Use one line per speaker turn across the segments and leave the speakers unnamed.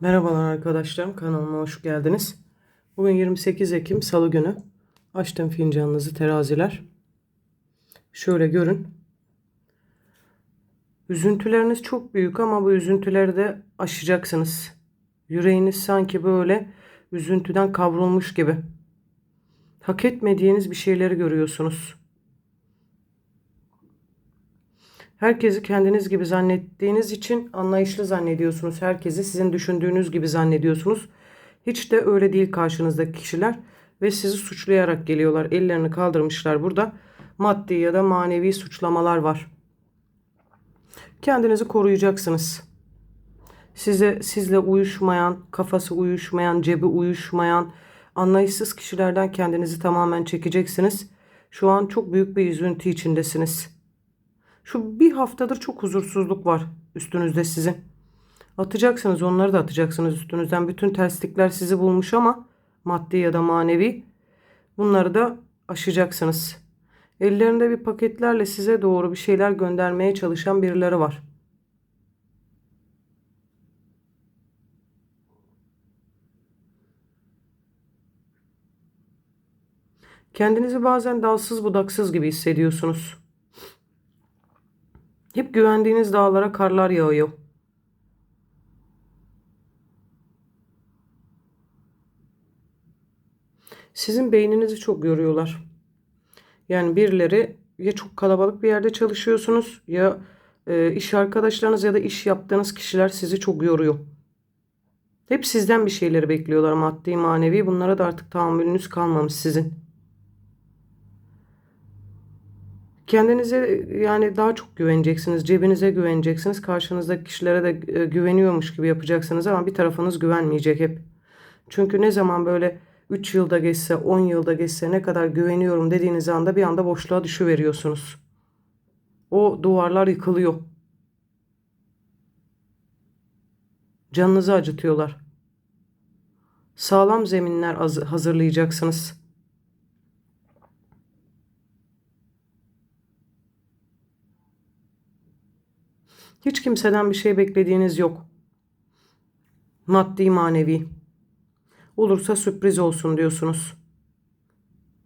Merhabalar arkadaşlarım kanalıma hoş geldiniz. Bugün 28 Ekim Salı günü. Açtım fincanınızı teraziler. Şöyle görün. Üzüntüleriniz çok büyük ama bu üzüntüleri de aşacaksınız. Yüreğiniz sanki böyle üzüntüden kavrulmuş gibi. Hak etmediğiniz bir şeyleri görüyorsunuz. Herkesi kendiniz gibi zannettiğiniz için anlayışlı zannediyorsunuz. Herkesi sizin düşündüğünüz gibi zannediyorsunuz. Hiç de öyle değil karşınızdaki kişiler ve sizi suçlayarak geliyorlar. Ellerini kaldırmışlar burada. Maddi ya da manevi suçlamalar var. Kendinizi koruyacaksınız. Size sizle uyuşmayan, kafası uyuşmayan, cebi uyuşmayan, anlayışsız kişilerden kendinizi tamamen çekeceksiniz. Şu an çok büyük bir üzüntü içindesiniz. Şu bir haftadır çok huzursuzluk var üstünüzde sizin. Atacaksınız onları da atacaksınız üstünüzden. Bütün terslikler sizi bulmuş ama maddi ya da manevi bunları da aşacaksınız. Ellerinde bir paketlerle size doğru bir şeyler göndermeye çalışan birileri var. Kendinizi bazen dalsız budaksız gibi hissediyorsunuz. Hep güvendiğiniz dağlara karlar yağıyor. Sizin beyninizi çok yoruyorlar. Yani birileri ya çok kalabalık bir yerde çalışıyorsunuz ya e, iş arkadaşlarınız ya da iş yaptığınız kişiler sizi çok yoruyor. Hep sizden bir şeyleri bekliyorlar maddi manevi. Bunlara da artık tahammülünüz kalmamış sizin. Kendinize yani daha çok güveneceksiniz. Cebinize güveneceksiniz. Karşınızdaki kişilere de e, güveniyormuş gibi yapacaksınız ama bir tarafınız güvenmeyecek hep. Çünkü ne zaman böyle 3 yılda geçse, 10 yılda geçse ne kadar güveniyorum dediğiniz anda bir anda boşluğa düşüveriyorsunuz. O duvarlar yıkılıyor. Canınızı acıtıyorlar. Sağlam zeminler hazırlayacaksınız. Hiç kimseden bir şey beklediğiniz yok. Maddi manevi. Olursa sürpriz olsun diyorsunuz.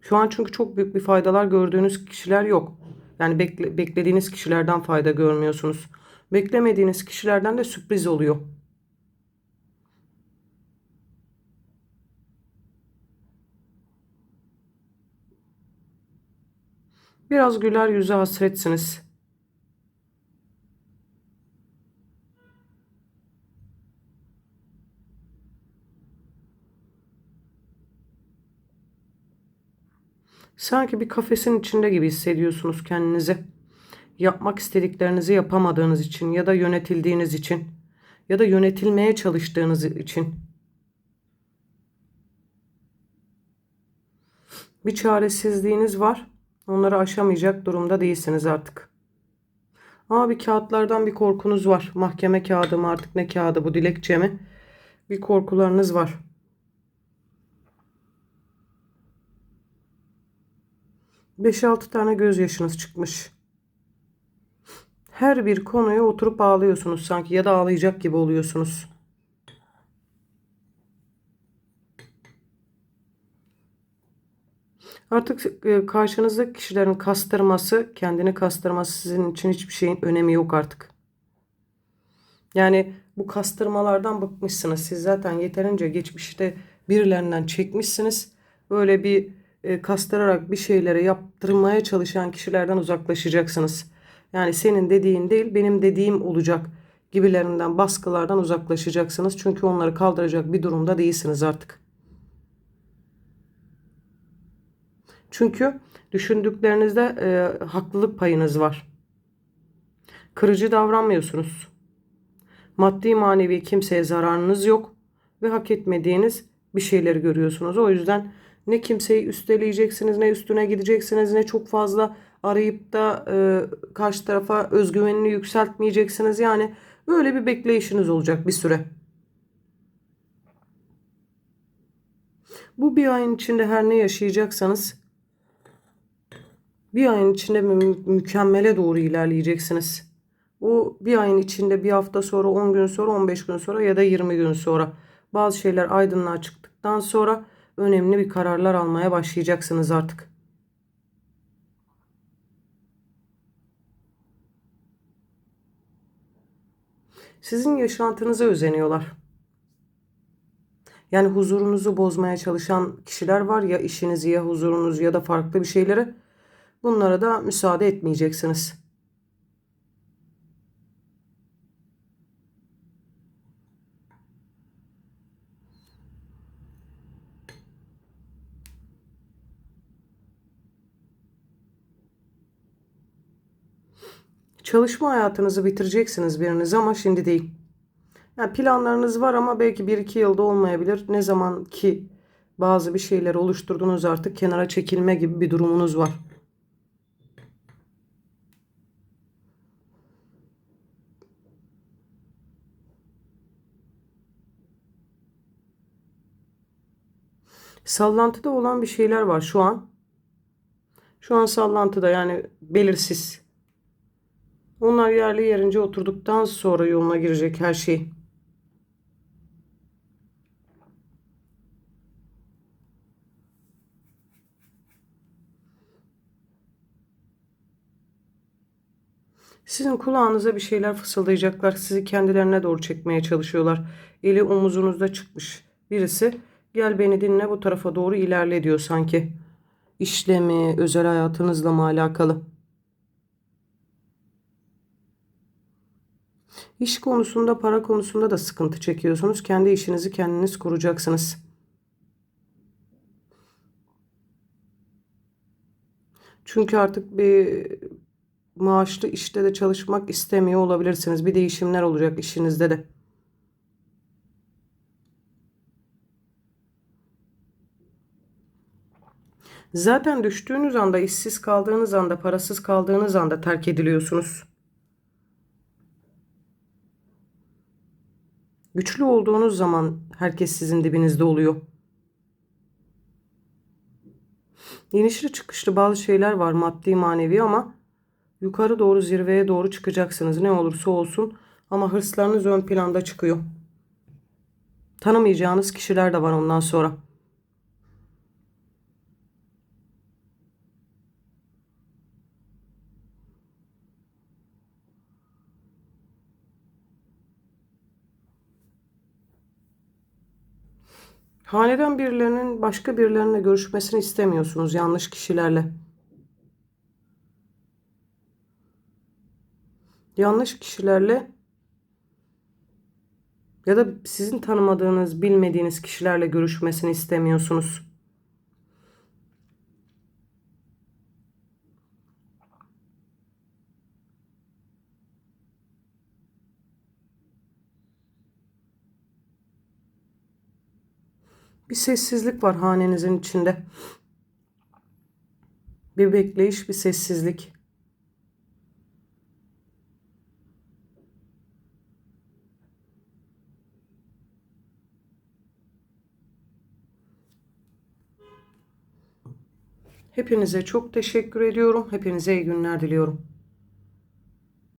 Şu an çünkü çok büyük bir faydalar gördüğünüz kişiler yok. Yani bekle, beklediğiniz kişilerden fayda görmüyorsunuz. Beklemediğiniz kişilerden de sürpriz oluyor. Biraz güler yüze hasretsiniz. Sanki bir kafesin içinde gibi hissediyorsunuz kendinizi. Yapmak istediklerinizi yapamadığınız için ya da yönetildiğiniz için ya da yönetilmeye çalıştığınız için. Bir çaresizliğiniz var. Onları aşamayacak durumda değilsiniz artık. Ama bir kağıtlardan bir korkunuz var. Mahkeme kağıdı mı artık ne kağıdı bu dilekçe mi? Bir korkularınız var. 5-6 tane gözyaşınız çıkmış. Her bir konuya oturup ağlıyorsunuz sanki ya da ağlayacak gibi oluyorsunuz. Artık e, karşınızdaki kişilerin kastırması, kendini kastırması sizin için hiçbir şeyin önemi yok artık. Yani bu kastırmalardan bıkmışsınız. Siz zaten yeterince geçmişte birilerinden çekmişsiniz. Böyle bir e, kastırarak bir şeylere yaptırmaya çalışan kişilerden uzaklaşacaksınız. Yani senin dediğin değil benim dediğim olacak gibilerinden baskılardan uzaklaşacaksınız. Çünkü onları kaldıracak bir durumda değilsiniz artık. Çünkü düşündüklerinizde e, haklılık payınız var. Kırıcı davranmıyorsunuz. Maddi manevi kimseye zararınız yok ve hak etmediğiniz bir şeyleri görüyorsunuz. O yüzden ne kimseyi üsteleyeceksiniz ne üstüne gideceksiniz ne çok fazla arayıp da e, karşı tarafa özgüvenini yükseltmeyeceksiniz. Yani böyle bir bekleyişiniz olacak bir süre. Bu bir ayın içinde her ne yaşayacaksanız bir ayın içinde mü- mükemmele doğru ilerleyeceksiniz. O bir ayın içinde bir hafta sonra, 10 gün sonra, 15 gün sonra ya da 20 gün sonra bazı şeyler aydınlığa çıktıktan sonra önemli bir kararlar almaya başlayacaksınız artık. Sizin yaşantınıza özeniyorlar. Yani huzurunuzu bozmaya çalışan kişiler var ya işinizi ya huzurunuzu ya da farklı bir şeyleri. Bunlara da müsaade etmeyeceksiniz. Çalışma hayatınızı bitireceksiniz biriniz ama şimdi değil. Yani planlarınız var ama belki 1-2 yılda olmayabilir. Ne zaman ki bazı bir şeyler oluşturdunuz artık kenara çekilme gibi bir durumunuz var. Sallantıda olan bir şeyler var şu an. Şu an sallantıda yani belirsiz. Onlar yerli yerince oturduktan sonra yoluna girecek her şey. Sizin kulağınıza bir şeyler fısıldayacaklar. Sizi kendilerine doğru çekmeye çalışıyorlar. Eli omuzunuzda çıkmış birisi. Gel beni dinle bu tarafa doğru ilerle diyor sanki. İşle özel hayatınızla mı alakalı? İş konusunda, para konusunda da sıkıntı çekiyorsunuz. Kendi işinizi kendiniz kuracaksınız. Çünkü artık bir maaşlı işte de çalışmak istemiyor olabilirsiniz. Bir değişimler olacak işinizde de. Zaten düştüğünüz anda, işsiz kaldığınız anda, parasız kaldığınız anda terk ediliyorsunuz. Güçlü olduğunuz zaman herkes sizin dibinizde oluyor. İnişli çıkışlı bazı şeyler var maddi manevi ama yukarı doğru zirveye doğru çıkacaksınız. Ne olursa olsun ama hırslarınız ön planda çıkıyor. Tanımayacağınız kişiler de var ondan sonra. Haneden birilerinin başka birilerine görüşmesini istemiyorsunuz yanlış kişilerle. Yanlış kişilerle ya da sizin tanımadığınız, bilmediğiniz kişilerle görüşmesini istemiyorsunuz. Bir sessizlik var hanenizin içinde. Bir bekleyiş, bir sessizlik. Hepinize çok teşekkür ediyorum. Hepinize iyi günler diliyorum.